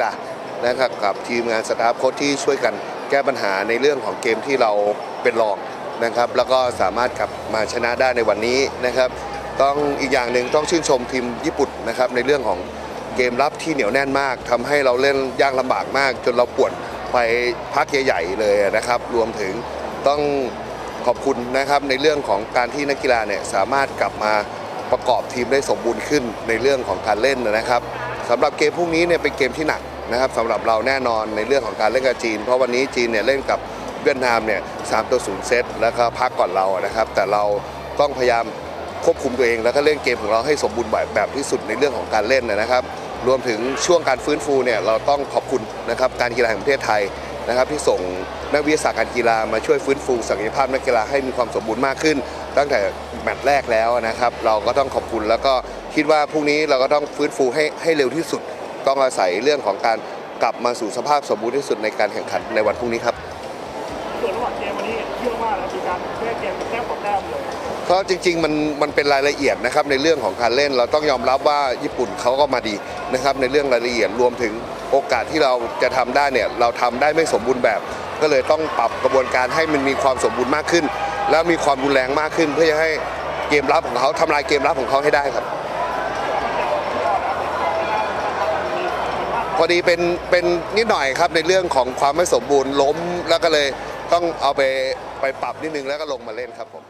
ีฬานะครับกับทีมงานสตาฟโค้ชที่ช่วยกันแก้ปัญหาในเรื่องของเกมที่เราเป็นรองนะครับ แล้วก็สามารถกลับมาชนะได้ในวันนี้นะครับ ต้องอีกอย่างหนึ่งต้องชื่นชมทีมญี่ปุ่นนะครับในเรื่องของเกมรับที่เหนียวแน่นมากทำให้เราเล่นยากลำบากมาก จนเราปวดไปพักใหญ่ๆเลยนะครับ รวมถึงต้องขอบคุณนะครับในเรื่องของการที่นักกีฬาเนี่ยสามารถกลับมาประกอบทีมได้สมบูรณ์ขึ้นในเรื่องของการเล่นนะครับสำหรับเกมพรุ่งนี้เนี่ยเป็นเกมที่หนัก นะครับสำหรับเราแน่นอนในเรื่องของการเล่นกับจีน เพราะวันนี้จีนเนี่ยเล่นกับเวียดนามเนี่ยสามตัวศูนย์เซตแล้วก็พักก่อนเรานะครับ แต่เราต้องพยายามควบคุมตัวเอง แล้วก็เล่นเกมของเราให้สมบูรณ์แบบแบบที่สุดในเรื่องของการเล่นนะครับ รวมถึงช่วงการฟื้นฟูเนี่ยเราต้องขอบคุณนะครับการกีฬาแห่งประเทศไทยนะครับที่ส่งนักวิทยาศาสตร์การกีฬามาช่วยฟื้นฟูศักยภาพนักกีฬาให้มีความสมบูรณ์มากขึ้น ตั้งแต่แมตช์แรกแล้วนะครับ เราก็ต้องขอบคุณแล้วก็คิดว่าพรุ่งนี้เราก็ต้องฟื้นฟูให้ให้เร็วที่สุด ต้องอาศัยเรื่องของการกลับมาสู่สภาพสมบูรณ์ที่สุดในการแข่งขันในวันพรุ่งนี้ครับส่วนระหว่างเกมวันนี้เชื่อว่าเรามีการแก้เกมแต้มต่อแต้มเลยก็จริงๆมันมันเป็นรายละเอียดนะครับในเรื่องของการเล่นเราต้องยอมรับว่าญี่ปุ่นเขาก็มาดีนะครับในเรื่องรายละเอียดรวมถึงโอกาสที่เราจะทำได้เนี่ยเราทำได้ไม่สมบูรณ์แบบ ก็เลยต้องปรับกระบวนการให้มันมีความสมบูรณ์มากขึ้น แล้วมีความรุนแรงมากขึ้น เพื่อจะให้เกมรับของเขาทำลายเกมรับของเขาให้ได้ครับ พอดีเป็นเป็นนิดหน่อยครับในเรื่องของความไม่สมบูรณ์ล้มแล้วก็เลยต้องเอาไปไปปรับนิดนึงแล้วก็ลงมาเล่นครับผม